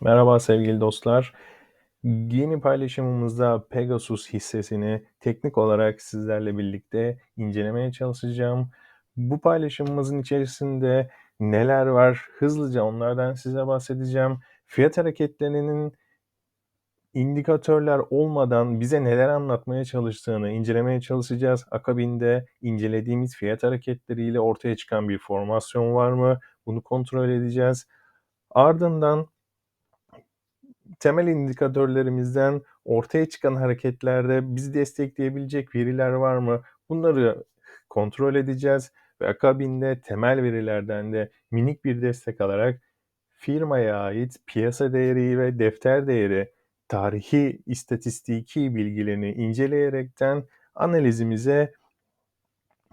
Merhaba sevgili dostlar. Yeni paylaşımımızda Pegasus hissesini teknik olarak sizlerle birlikte incelemeye çalışacağım. Bu paylaşımımızın içerisinde neler var? Hızlıca onlardan size bahsedeceğim. Fiyat hareketlerinin indikatörler olmadan bize neler anlatmaya çalıştığını incelemeye çalışacağız. Akabinde incelediğimiz fiyat hareketleriyle ortaya çıkan bir formasyon var mı? Bunu kontrol edeceğiz. Ardından temel indikatörlerimizden ortaya çıkan hareketlerde bizi destekleyebilecek veriler var mı? Bunları kontrol edeceğiz ve akabinde temel verilerden de minik bir destek alarak firmaya ait piyasa değeri ve defter değeri tarihi istatistiki bilgilerini inceleyerekten analizimize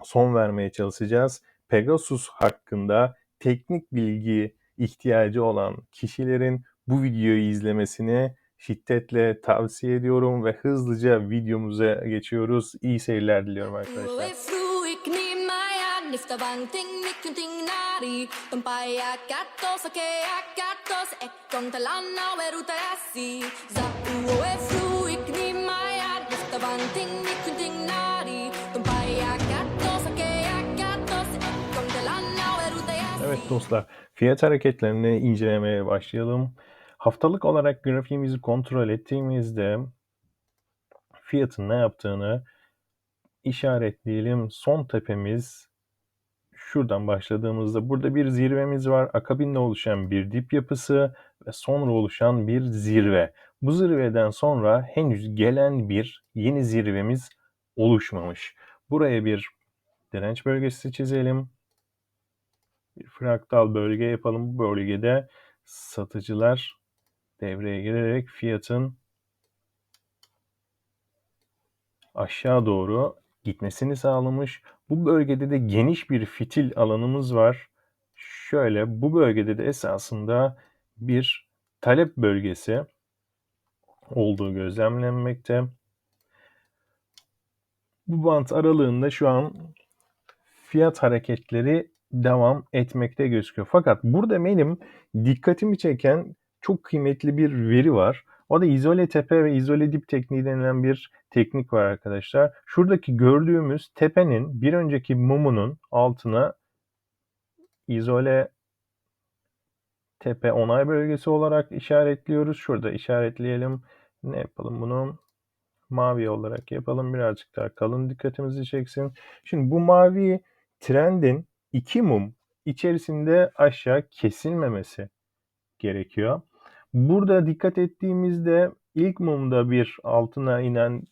son vermeye çalışacağız. Pegasus hakkında teknik bilgi ihtiyacı olan kişilerin bu videoyu izlemesini şiddetle tavsiye ediyorum ve hızlıca videomuza geçiyoruz. İyi seyirler diliyorum arkadaşlar. Evet dostlar, fiyat hareketlerini incelemeye başlayalım. Haftalık olarak grafiğimizi kontrol ettiğimizde fiyatın ne yaptığını işaretleyelim. Son tepemiz şuradan başladığımızda burada bir zirvemiz var. Akabinde oluşan bir dip yapısı ve sonra oluşan bir zirve. Bu zirveden sonra henüz gelen bir yeni zirvemiz oluşmamış. Buraya bir direnç bölgesi çizelim. Bir fraktal bölge yapalım. Bu bölgede satıcılar devreye girerek fiyatın aşağı doğru gitmesini sağlamış. Bu bölgede de geniş bir fitil alanımız var. Şöyle bu bölgede de esasında bir talep bölgesi olduğu gözlemlenmekte. Bu bant aralığında şu an fiyat hareketleri devam etmekte gözüküyor. Fakat burada benim dikkatimi çeken çok kıymetli bir veri var. O da izole tepe ve izole dip tekniği denilen bir teknik var arkadaşlar. Şuradaki gördüğümüz tepenin bir önceki mumunun altına izole tepe onay bölgesi olarak işaretliyoruz. Şurada işaretleyelim. Ne yapalım bunu? Mavi olarak yapalım. Birazcık daha kalın dikkatimizi çeksin. Şimdi bu mavi trendin iki mum içerisinde aşağı kesilmemesi gerekiyor. Burada dikkat ettiğimizde ilk mumda bir altına inen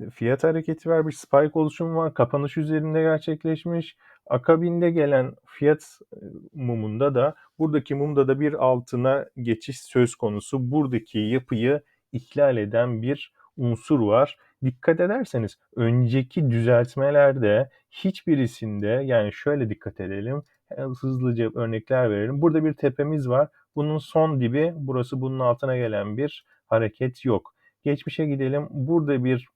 e, fiyat hareketi var, bir spike oluşumu var. Kapanış üzerinde gerçekleşmiş. Akabinde gelen fiyat e, mumunda da buradaki mumda da bir altına geçiş söz konusu. Buradaki yapıyı ihlal eden bir unsur var. Dikkat ederseniz önceki düzeltmelerde hiçbirisinde yani şöyle dikkat edelim. Hızlıca örnekler verelim. Burada bir tepemiz var. Bunun son dibi burası bunun altına gelen bir hareket yok. Geçmişe gidelim. Burada bir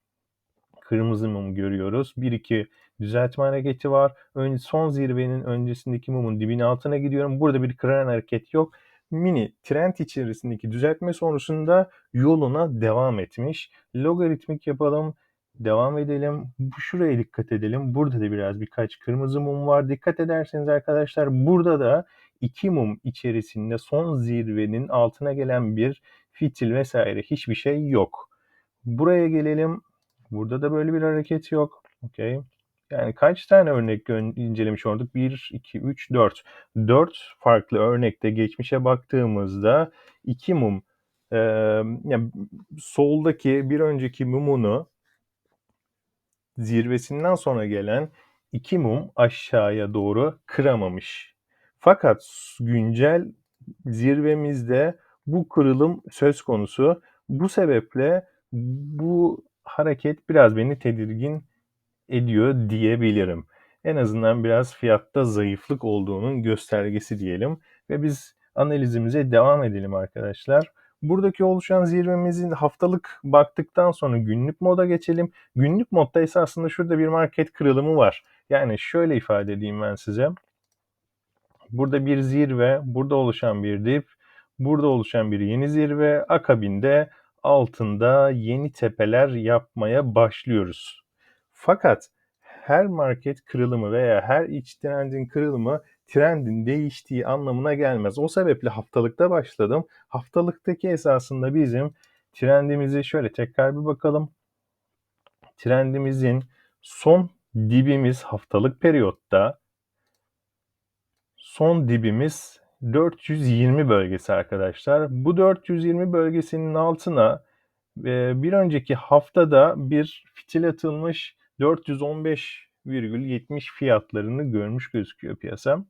kırmızı mum görüyoruz. 1-2 düzeltme hareketi var. Ön, son zirvenin öncesindeki mumun dibinin altına gidiyorum. Burada bir kıran hareket yok. Mini trend içerisindeki düzeltme sonrasında yoluna devam etmiş. Logaritmik yapalım. Devam edelim. Şuraya dikkat edelim. Burada da biraz birkaç kırmızı mum var. Dikkat ederseniz arkadaşlar burada da iki mum içerisinde son zirvenin altına gelen bir fitil vesaire hiçbir şey yok. Buraya gelelim. Burada da böyle bir hareket yok. Okay. Yani kaç tane örnek incelemiş olduk? 1, 2, 3, 4. 4 farklı örnekte geçmişe baktığımızda iki mum e, yani soldaki bir önceki mumunu zirvesinden sonra gelen iki mum aşağıya doğru kıramamış. Fakat güncel zirvemizde bu kırılım söz konusu. Bu sebeple bu hareket biraz beni tedirgin ediyor diyebilirim. En azından biraz fiyatta zayıflık olduğunun göstergesi diyelim ve biz analizimize devam edelim arkadaşlar. Buradaki oluşan zirvemizin haftalık baktıktan sonra günlük moda geçelim. Günlük modda esasında şurada bir market kırılımı var. Yani şöyle ifade edeyim ben size. Burada bir zirve, burada oluşan bir dip, Burada oluşan bir yeni zirve. Akabinde altında yeni tepeler yapmaya başlıyoruz. Fakat her market kırılımı veya her iç trendin kırılımı trendin değiştiği anlamına gelmez. O sebeple haftalıkta başladım. Haftalıktaki esasında bizim trendimizi şöyle tekrar bir bakalım. Trendimizin son dibimiz haftalık periyotta son dibimiz 420 bölgesi arkadaşlar. Bu 420 bölgesinin altına e, bir önceki haftada bir fitil atılmış 415,70 fiyatlarını görmüş gözüküyor piyasa.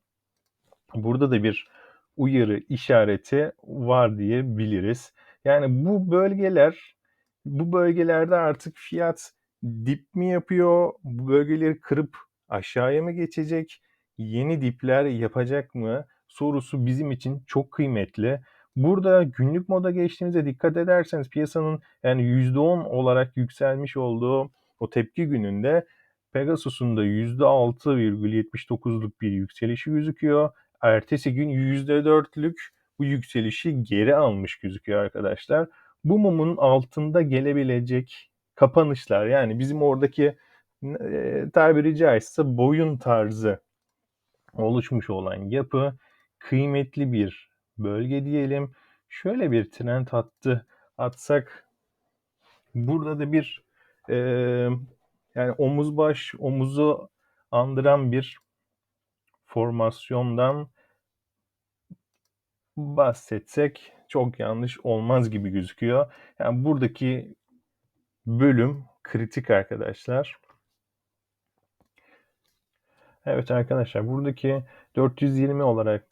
Burada da bir uyarı işareti var diyebiliriz. Yani bu bölgeler bu bölgelerde artık fiyat dip mi yapıyor? Bu bölgeleri kırıp aşağıya mı geçecek? Yeni dipler yapacak mı? Sorusu bizim için çok kıymetli. Burada günlük moda geçtiğimizde dikkat ederseniz piyasanın yani %10 olarak yükselmiş olduğu o tepki gününde Pegasus'un da %6,79'luk bir yükselişi gözüküyor. Ertesi gün %4'lük bu yükselişi geri almış gözüküyor arkadaşlar. Bu mumun altında gelebilecek kapanışlar yani bizim oradaki e, tabiri caizse boyun tarzı oluşmuş olan yapı kıymetli bir bölge diyelim. Şöyle bir trend hattı atsak burada da bir e, yani omuz baş omuzu andıran bir formasyondan bahsetsek çok yanlış olmaz gibi gözüküyor. Yani buradaki bölüm kritik arkadaşlar. Evet arkadaşlar buradaki 420 olarak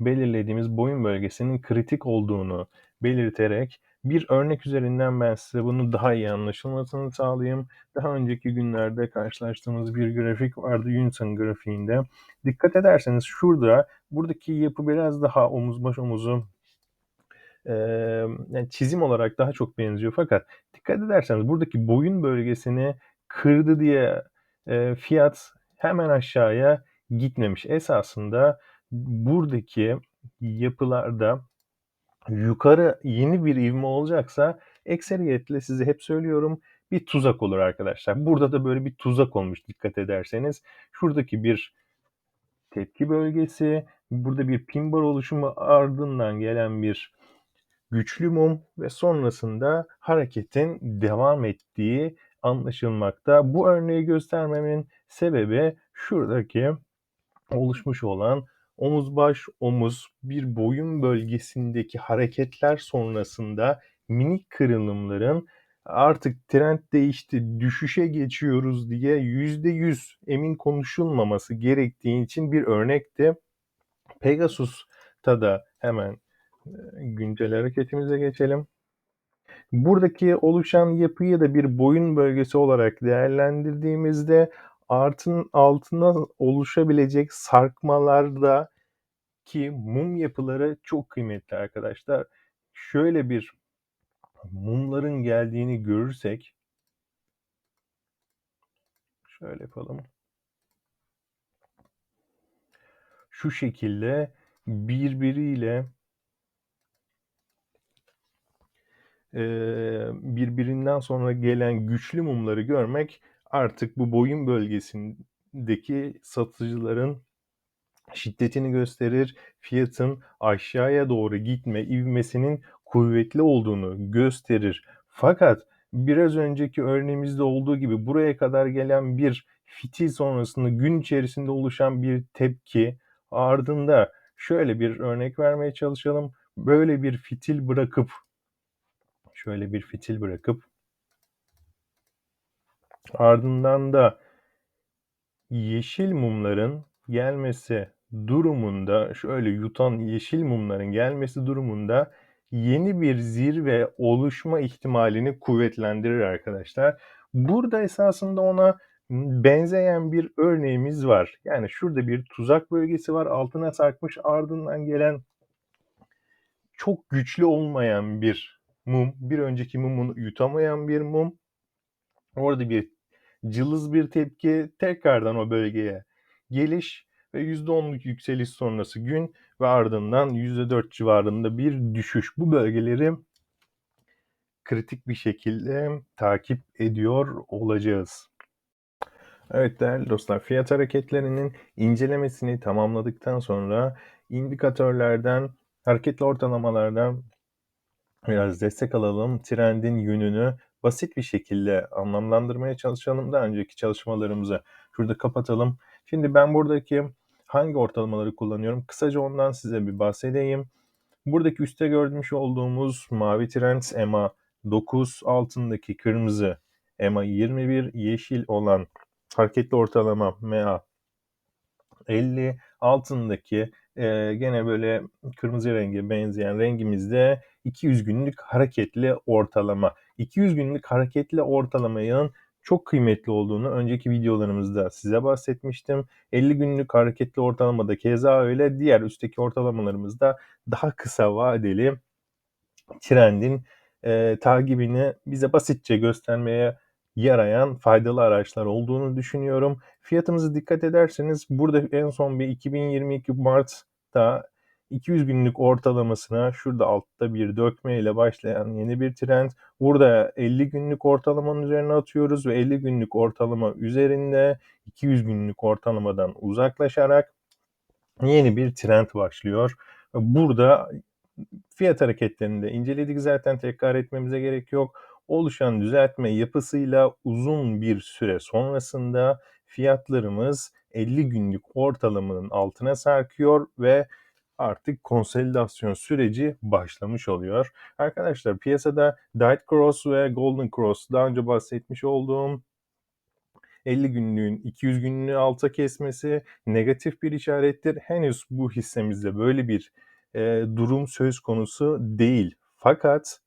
belirlediğimiz boyun bölgesinin kritik olduğunu belirterek bir örnek üzerinden ben size bunu daha iyi anlaşılmasını sağlayayım. Daha önceki günlerde karşılaştığımız bir grafik vardı Yunsan grafiğinde. Dikkat ederseniz şurada buradaki yapı biraz daha omuz baş omuzu yani çizim olarak daha çok benziyor fakat dikkat ederseniz buradaki boyun bölgesini kırdı diye fiyat hemen aşağıya gitmemiş. Esasında buradaki yapılarda yukarı yeni bir ivme olacaksa ekseriyetle size hep söylüyorum bir tuzak olur arkadaşlar. Burada da böyle bir tuzak olmuş dikkat ederseniz. Şuradaki bir tepki bölgesi, burada bir pin bar oluşumu ardından gelen bir güçlü mum ve sonrasında hareketin devam ettiği anlaşılmakta. Bu örneği göstermemin sebebi şuradaki oluşmuş olan omuz baş omuz bir boyun bölgesindeki hareketler sonrasında minik kırılımların artık trend değişti, düşüşe geçiyoruz diye yüzde yüz emin konuşulmaması gerektiği için bir örnekti. Pegasus'ta da hemen güncel hareketimize geçelim. Buradaki oluşan yapıyı da bir boyun bölgesi olarak değerlendirdiğimizde artın altına oluşabilecek sarkmalarda ki mum yapıları çok kıymetli arkadaşlar. Şöyle bir mumların geldiğini görürsek şöyle yapalım. Şu şekilde birbiriyle birbirinden sonra gelen güçlü mumları görmek artık bu boyun bölgesindeki satıcıların şiddetini gösterir. Fiyatın aşağıya doğru gitme ivmesinin kuvvetli olduğunu gösterir. Fakat biraz önceki örneğimizde olduğu gibi buraya kadar gelen bir fitil sonrasında gün içerisinde oluşan bir tepki ardında şöyle bir örnek vermeye çalışalım. Böyle bir fitil bırakıp şöyle bir fitil bırakıp ardından da yeşil mumların gelmesi durumunda şöyle yutan yeşil mumların gelmesi durumunda yeni bir zirve oluşma ihtimalini kuvvetlendirir arkadaşlar. Burada esasında ona benzeyen bir örneğimiz var. Yani şurada bir tuzak bölgesi var. Altına sarkmış ardından gelen çok güçlü olmayan bir mum. Bir önceki mumun yutamayan bir mum. Orada bir cılız bir tepki tekrardan o bölgeye geliş ve %10'luk yükseliş sonrası gün ve ardından %4 civarında bir düşüş. Bu bölgeleri kritik bir şekilde takip ediyor olacağız. Evet değerli dostlar fiyat hareketlerinin incelemesini tamamladıktan sonra indikatörlerden, hareketli ortalamalardan biraz destek alalım. Trendin yönünü basit bir şekilde anlamlandırmaya çalışalım. Daha önceki çalışmalarımızı şurada kapatalım. Şimdi ben buradaki hangi ortalamaları kullanıyorum? Kısaca ondan size bir bahsedeyim. Buradaki üstte görmüş olduğumuz mavi trend EMA 9 altındaki kırmızı EMA 21 yeşil olan hareketli ortalama MA 50 altındaki e, gene böyle kırmızı renge benzeyen rengimizde 200 günlük hareketli ortalama. 200 günlük hareketli ortalamanın çok kıymetli olduğunu önceki videolarımızda size bahsetmiştim. 50 günlük hareketli ortalamada keza öyle. Diğer üstteki ortalamalarımızda daha kısa vadeli trendin e, takibini bize basitçe göstermeye yarayan faydalı araçlar olduğunu düşünüyorum. Fiyatımızı dikkat ederseniz burada en son bir 2022 Mart'ta 200 günlük ortalamasına şurada altta bir dökme ile başlayan yeni bir trend. Burada 50 günlük ortalamanın üzerine atıyoruz ve 50 günlük ortalama üzerinde 200 günlük ortalamadan uzaklaşarak yeni bir trend başlıyor. Burada fiyat hareketlerini de inceledik zaten tekrar etmemize gerek yok. Oluşan düzeltme yapısıyla uzun bir süre sonrasında fiyatlarımız 50 günlük ortalamanın altına sarkıyor ve artık konsolidasyon süreci başlamış oluyor. Arkadaşlar piyasada Diet Cross ve Golden Cross daha önce bahsetmiş olduğum 50 günlüğün 200 günlüğü alta kesmesi negatif bir işarettir. Henüz bu hissemizde böyle bir e, durum söz konusu değil. Fakat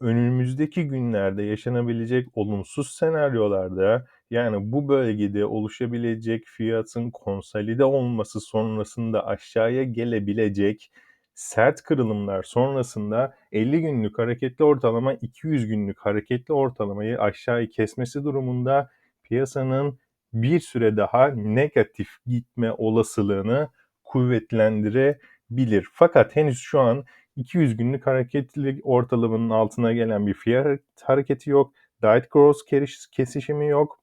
önümüzdeki günlerde yaşanabilecek olumsuz senaryolarda yani bu bölgede oluşabilecek fiyatın konsolide olması sonrasında aşağıya gelebilecek sert kırılımlar sonrasında 50 günlük hareketli ortalama 200 günlük hareketli ortalamayı aşağıya kesmesi durumunda piyasanın bir süre daha negatif gitme olasılığını kuvvetlendirebilir. Fakat henüz şu an 200 günlük hareketli ortalamanın altına gelen bir fiyat hareketi yok. Diet Cross kesişimi yok.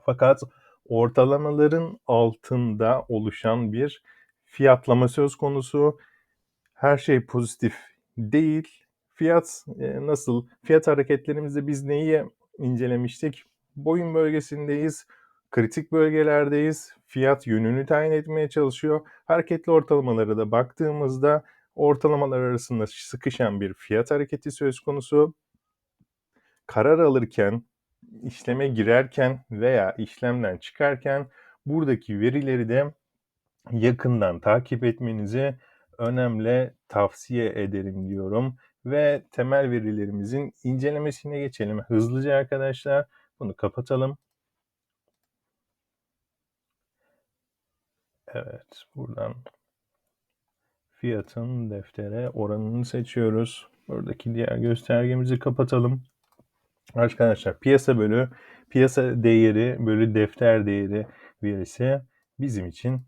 Fakat ortalamaların altında oluşan bir fiyatlama söz konusu. Her şey pozitif değil. Fiyat e, nasıl? Fiyat hareketlerimizde biz neyi incelemiştik? Boyun bölgesindeyiz. Kritik bölgelerdeyiz. Fiyat yönünü tayin etmeye çalışıyor. Hareketli ortalamalara da baktığımızda ortalamalar arasında sıkışan bir fiyat hareketi söz konusu. Karar alırken, işleme girerken veya işlemden çıkarken buradaki verileri de yakından takip etmenizi önemli tavsiye ederim diyorum. Ve temel verilerimizin incelemesine geçelim hızlıca arkadaşlar. Bunu kapatalım. Evet, buradan fiyatın deftere oranını seçiyoruz. Buradaki diğer göstergemizi kapatalım. Arkadaşlar piyasa bölü piyasa değeri bölü defter değeri verisi bizim için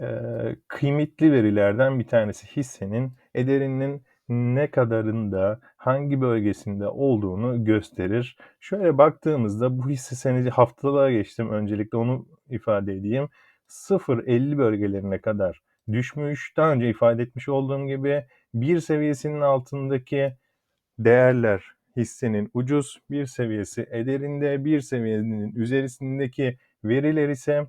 e, kıymetli verilerden bir tanesi hissenin ederinin ne kadarında hangi bölgesinde olduğunu gösterir. Şöyle baktığımızda bu hisse senedi haftalığa geçtim. Öncelikle onu ifade edeyim. 0-50 bölgelerine kadar düşmüş. Daha önce ifade etmiş olduğum gibi bir seviyesinin altındaki değerler hissenin ucuz, bir seviyesi ederinde, bir seviyenin üzerisindeki veriler ise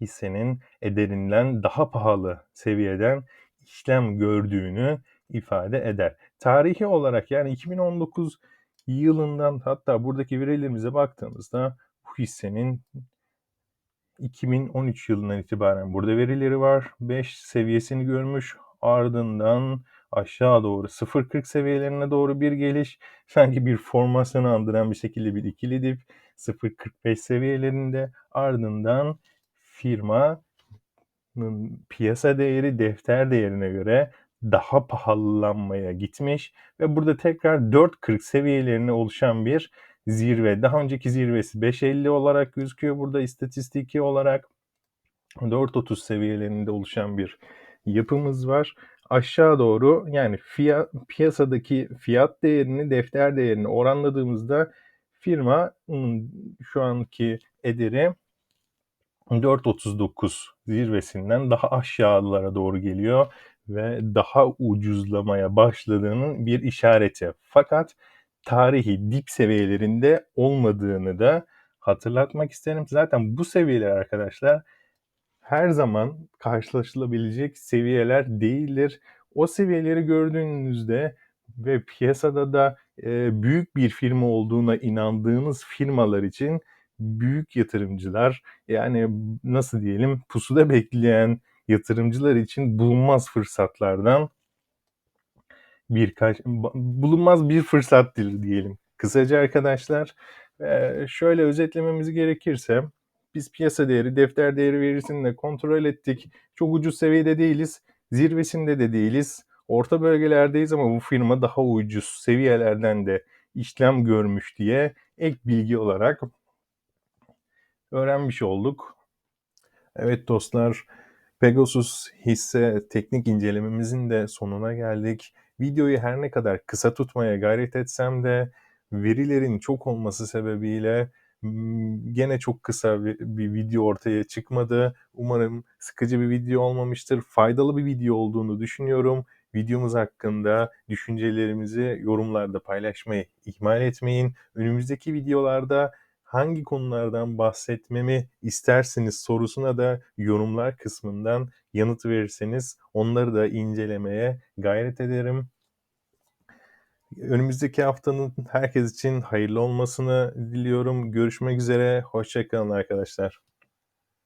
hissenin ederinden daha pahalı seviyeden işlem gördüğünü ifade eder. Tarihi olarak yani 2019 yılından hatta buradaki verilerimize baktığımızda bu hissenin 2013 yılından itibaren burada verileri var. 5 seviyesini görmüş. Ardından aşağı doğru 0.40 seviyelerine doğru bir geliş. Sanki bir formasyonu andıran bir şekilde bir ikili dip 0.45 seviyelerinde ardından firmanın piyasa değeri defter değerine göre daha pahalanmaya gitmiş ve burada tekrar 4.40 seviyelerine oluşan bir zirve. Daha önceki zirvesi 5.50 olarak gözüküyor burada istatistiki olarak. 4.30 seviyelerinde oluşan bir yapımız var. Aşağı doğru yani fiyat, piyasadaki fiyat değerini defter değerini oranladığımızda firma şu anki ederi 4.39 zirvesinden daha aşağılara doğru geliyor ve daha ucuzlamaya başladığının bir işareti. Fakat tarihi dip seviyelerinde olmadığını da hatırlatmak isterim. Zaten bu seviyeler arkadaşlar her zaman karşılaşılabilecek seviyeler değildir. O seviyeleri gördüğünüzde ve piyasada da e, büyük bir firma olduğuna inandığınız firmalar için büyük yatırımcılar yani nasıl diyelim pusuda bekleyen yatırımcılar için bulunmaz fırsatlardan birkaç bulunmaz bir fırsattır diyelim. Kısaca arkadaşlar şöyle özetlememiz gerekirse biz piyasa değeri, defter değeri verisini de kontrol ettik. Çok ucuz seviyede değiliz. Zirvesinde de değiliz. Orta bölgelerdeyiz ama bu firma daha ucuz seviyelerden de işlem görmüş diye ek bilgi olarak öğrenmiş olduk. Evet dostlar, Pegasus hisse teknik incelememizin de sonuna geldik. Videoyu her ne kadar kısa tutmaya gayret etsem de verilerin çok olması sebebiyle gene çok kısa bir, bir video ortaya çıkmadı. Umarım sıkıcı bir video olmamıştır. Faydalı bir video olduğunu düşünüyorum. Videomuz hakkında düşüncelerimizi yorumlarda paylaşmayı ihmal etmeyin. Önümüzdeki videolarda hangi konulardan bahsetmemi istersiniz sorusuna da yorumlar kısmından yanıt verirseniz onları da incelemeye gayret ederim. Önümüzdeki haftanın herkes için hayırlı olmasını diliyorum. Görüşmek üzere. Hoşçakalın arkadaşlar.